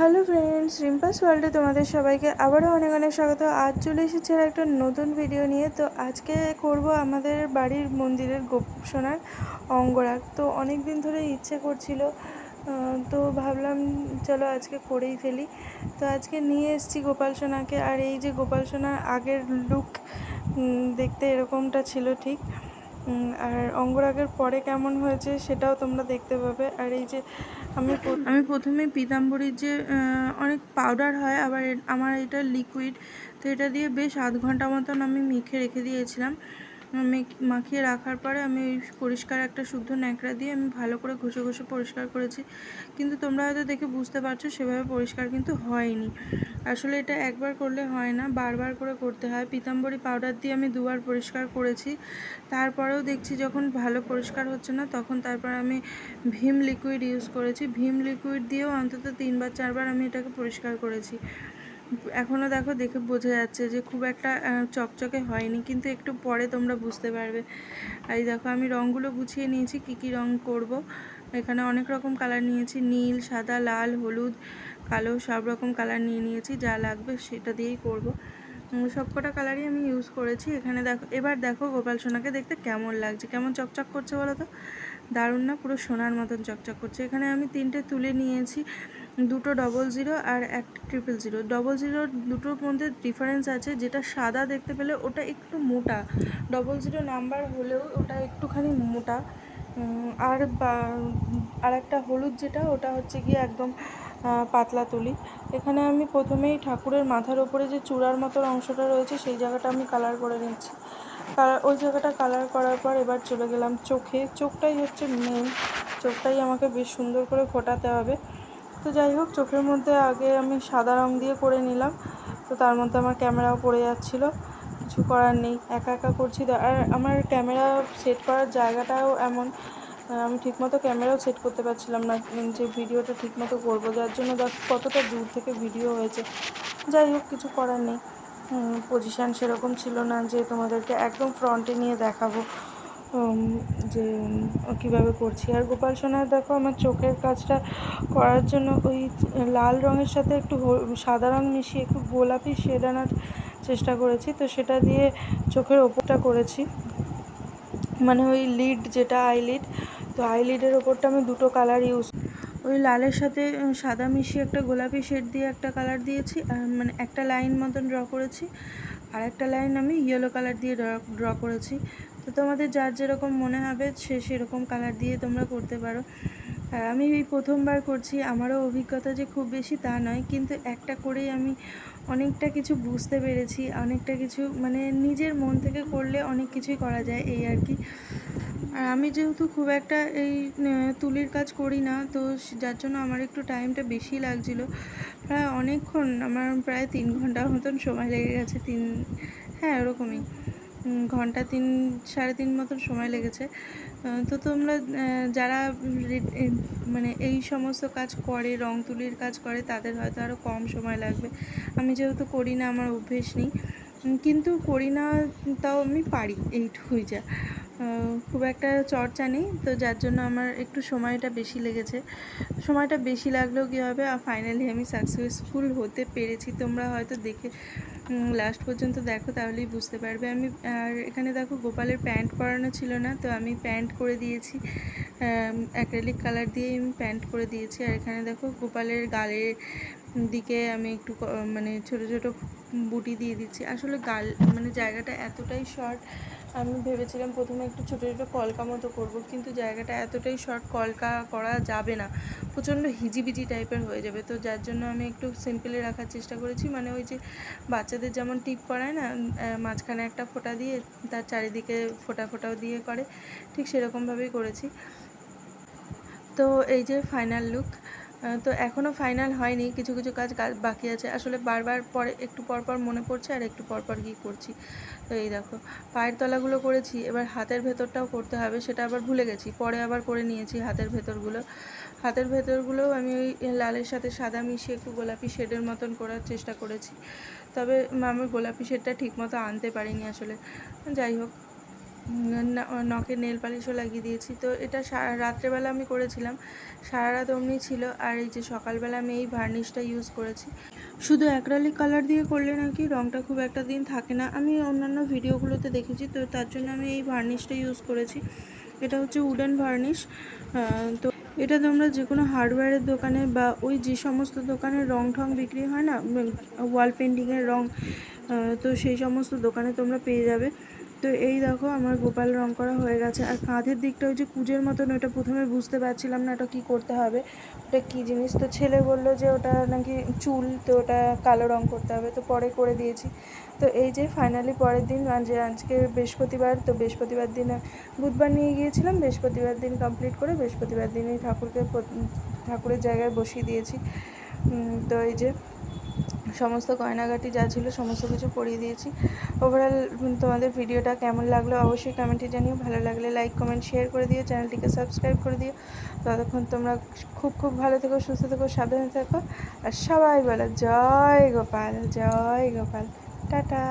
Hello friends রিম্পাস ওয়ার্ল্ডে তোমাদের সবাইকে আবারও অনেক অনেক স্বাগত। আজ চলে এসেছে একটা নতুন ভিডিও নিয়ে। তো আজকে করব আমাদের বাড়ির মন্দিরের গোপসোনার অঙ্গরাগ। তো অনেক দিন ধরে ইচ্ছে করছিল তো ভাবলাম চলো আজকে করেই ফেলি। তো আজকে নিয়ে এসেছি গোপাল সোনাকে। আর এই যে গোপাল সোনার আগের লুক দেখতে এরকমটা ছিল ঠিক। আর অঙ্গরাগের পরে কেমন হয়েছে সেটাও তোমরা দেখতে পাবে। আর এই যে আমি আমি প্রথমে পিতাম্বরীর যে অনেক পাউডার হয়, আবার আমার এটা লিকুইড তো এটা দিয়ে বেশ আধ ঘণ্টা মতন আমি মেখে রেখে দিয়েছিলাম। মাখিয়ে রাখার পরে আমি ওই পরিষ্কার একটা শুদ্ধ ন্যাকড়া দিয়ে আমি ভালো করে ঘষে ঘষে পরিষ্কার করেছি। কিন্তু তোমরা হয়তো দেখে বুঝতে পারছ সেভাবে পরিষ্কার কিন্তু হয়নি। আসলে এটা একবার করলে হয় না, বারবার করে করতে হয়। পিতাম্বরী পাউডার দিয়ে আমি দুবার পরিষ্কার করেছি। তারপরেও দেখছি যখন ভালো পরিষ্কার হচ্ছে না, তখন তারপর আমি ভীম লিকুইড ইউজ করেছি। ভীম লিকুইড দিয়েও অন্তত তিনবার, চারবার আমি এটাকে পরিষ্কার করেছি। এখনও দেখো দেখে বোঝা যাচ্ছে যে খুব একটা চকচকে হয়নি, কিন্তু একটু পরে তোমরা বুঝতে পারবে। এই দেখো আমি রঙগুলো গুছিয়ে নিয়েছি, কি কি রং করব। এখানে অনেক রকম কালার নিয়েছি, নীল, সাদা, লাল, হলুদ, কালো, সব রকম কালার নিয়ে নিয়েছি, যা লাগবে সেটা দিয়েই করব। সব কটা কালারই আমি ইউজ করেছি। এখানে দেখো, এবার দেখো গোপাল সোনাকে দেখতে কেমন লাগছে, কেমন চকচক করছে বলো তো? দারুণ না? পুরো সোনার মতন চকচক করছে। এখানে আমি তিনটে তুলে নিয়েছি। দুটো ডবল জিরো আর একটা ট্রিপল জিরো ডবল জিরো দুটোর মধ্যে ডিফারেন্স আছে, যেটা সাদা দেখতে পেলে ওটা একটু মোটা। ডবল জিরো নাম্বার হলেও ওটা একটুখানি মোটা। আর আর একটা হলুদ যেটা, ওটা হচ্ছে গিয়ে একদম পাতলা তুলি। এখানে আমি প্রথমেই ঠাকুরের মাথার ওপরে যে চূড়ার মতো অংশটা রয়েছে, সেই জায়গাটা আমি কালার করে নিচ্ছি। কালার ওই জায়গাটা কালার করার পর এবার চলে গেলাম চোখে। চোখটাই হচ্ছে মেন চোখটাই আমাকে বেশ সুন্দর করে ফোটাতে হবে। তো যাই হোক, চোখের মধ্যে আগে আমি সাদা রং দিয়ে করে নিলাম। তো তার মধ্যে আমার ক্যামেরাও পড়ে যাচ্ছিল। কিছু করার নেই, একা একা করছি আর আমার ক্যামেরা সেট করার জায়গাটাও এমন। আমি ঠিকমতো ক্যামেরাও সেট করতে পারছিলাম না যে ভিডিওটা ঠিকমতো করব, যার জন্য দেখ, কতটা দূর থেকে ভিডিও হয়েছে। যাই হোক, কিছু করার নেই। পজিশান সেরকম ছিল না যে তোমাদেরকে একদম ফ্রন্টে নিয়ে দেখাবো। যে কীভাবে করছি। আর গোপাল সোনার দেখো, আমার চোখের কাজটা করার জন্য ওই লাল রঙের সাথে একটু সাদা রঙ মিশিয়ে একটু গোলাপি শেড আনার চেষ্টা করেছি। তো সেটা দিয়ে চোখের ওপরটা করেছি। মানে ওই লিড যেটা আইলিড তো আইলিডের ওপরটা আমি দুটো কালার ইউজ ওই লালের সাথে সাদা মিশিয়ে একটা গোলাপি শেড দিয়ে একটা কালার দিয়েছি। আর মানে একটা লাইন মতন ড্র করেছি। আর একটা লাইন আমি ইয়েলো কালার দিয়ে ড্র করেছি। তো তোমাদের যার যেরকম মনে হবে, সে সেরকম কালার দিয়ে তোমরা করতে পারো। আর আমি এই প্রথমবার করছি, আমারও অভিজ্ঞতা যে খুব বেশি তা নয়, কিন্তু একটা করেই আমি অনেকটা কিছু বুঝতে পেরেছি, অনেকটা কিছু মানে নিজের মন থেকে করলে অনেক কিছুই করা যায়, এই আর কি। আর আমি যেহেতু খুব একটা এই তুলির কাজ করি না, তো যার জন্য আমার একটু টাইমটা বেশি লাগছিল। প্রায় অনেকক্ষণ, আমার প্রায় তিন ঘণ্টার মতন সময় লেগে গেছে, তিন হ্যাঁ ওরকমই। ঘণ্টা তিন, সাড়ে তিন মতন সময় লেগেছে। তো তোমরা যারা মানে এই সমস্ত কাজ করে, রং তুলির কাজ করে, তাদের হয়তো আরও কম সময় লাগবে। আমি যেহেতু করি না, আমার অভ্যেস নেই। কিন্তু করি না, তাও আমি পারি, এইটুকুই যা। খুব একটা চর্চা নেই, তো যার জন্য আমার একটু সময়টা বেশি লেগেছে। সময়টা বেশি লাগলেও কী হবে আর ফাইনালি আমি সাকসেসফুল হতে পেরেছি। তোমরা হয়তো দেখে লাস্ট পর্যন্ত দেখো, তাহলেই বুঝতে পারবে। আমি, আর এখানে দেখো গোপালের প্যান্ট পরানো ছিল না, তো আমি প্যান্ট করে দিয়েছি। অ্যাক্রেলিক কালার দিয়ে আমি প্যান্ট করে দিয়েছি। আর এখানে দেখো গোপালের গালের দিকে আমি একটু মানে ছোট ছোট বুটি দিয়ে দিচ্ছি। আসলে গাল মানে জায়গাটা এতটাই শর্ট আমি ভেবেছিলাম প্রথমে একটু ছোটো ছোটো কলকা মতো করব, কিন্তু জায়গাটা এতটাই শর্ট কলকা করা যাবে না। প্রচণ্ড হিজিবিজি টাইপের হয়ে যাবে, তো যার জন্য আমি একটু সিম্পলি রাখার চেষ্টা করেছি। মানে ওই যে বাচ্চাদের যেমন টিপ করায় না মাঝখানে একটা ফোঁটা দিয়ে তার চারিদিকে ফোঁটা ফোঁটাও দিয়ে করে, ঠিক সেরকমভাবেই করেছি। তো এই যে ফাইনাল লুক তো এখনও ফাইনাল হয়নি, কিছু কিছু কাজ বাকি আছে। আসলে বারবার পরে, একটু পর পর মনে পড়ছে আর একটু পর পর গিয়ে করছি। তো এই দেখো, পায়ের তলাগুলো করেছি, এবার হাতের ভেতরটাও করতে হবে, সেটা আবার ভুলে গেছি। পরে আবার করে নিয়েছি হাতের ভেতরগুলো। হাতের ভেতরগুলোও আমি ওই লালের সাথে সাদা মিশিয়ে একটু গোলাপি শেডের মতন করার চেষ্টা করেছি। তবে আমার গোলাপি শেডটা ঠিকমতো আনতে পারিনি আসলে। যাই হোক নখে নেল পালিশও লাগিয়ে দিয়েছি। তো এটা রাত্রেবেলা আমি করেছিলাম। সারা রাত অমনি ছিল। আর এই যে সকালবেলা আমি এই ভার্নিশটা ইউজ করেছি। শুধু অ্যাক্রালিক কালার দিয়ে করলে নাকি রঙটা খুব একটা দিন থাকে না। আমি অন্যান্য ভিডিওগুলোতে দেখেছি। তো তার জন্য আমি এই ভার্নিশটা ইউজ করেছি। এটা হচ্ছে উডেন ভার্নিশ তো এটা তোমরা যে কোনো হার্ডওয়্যারের দোকানে বা ওই যে সমস্ত দোকানে রং ঠং বিক্রি হয় না? ওয়াল পেন্টিংয়ের রং। তো সেই সমস্ত দোকানে তোমরা পেয়ে যাবে। তো এই দেখো আমার গোপাল রং করা হয়ে গেছে। আর কাঁধের দিকটা ওই যে কুজের মতন ওটা প্রথমে বুঝতে পারছিলাম না ওটা কী করতে হবে। ওটা কী জিনিস? তো ছেলে বলল যে ওটা নাকি চুল, তো ওটা কালো রং করতে হবে। তো পরে করে দিয়েছি। তো এই যে ফাইনালি পরের দিন যে আজকে বৃহস্পতিবার, তো বৃহস্পতিবার দিন বুধবার নিয়ে গিয়েছিলাম। বৃহস্পতিবার দিন কমপ্লিট করে বৃহস্পতিবার দিনই ঠাকুরকে ঠাকুরের জায়গায় বসিয়ে দিয়েছি। তো এই যে সমস্ত গয়নাগাটি যা ছিল সমস্ত কিছু পরিয়ে দিয়েছি। ওভারঅল তোমাদের ভিডিওটা কেমন লাগল অবশ্যই কমেন্টে জানিও। ভালো লাগলে লাইক কমেন্ট শেয়ার করে দিও। চ্যানেলটিকে সাবস্ক্রাইব করে দিও। ততক্ষণ তোমরা খুব খুব ভালো থেকো, সুস্থ থেকো, সাবধানে থাকো। আর সবাই বলো, জয় গোপাল জয় গোপাল। টাটা।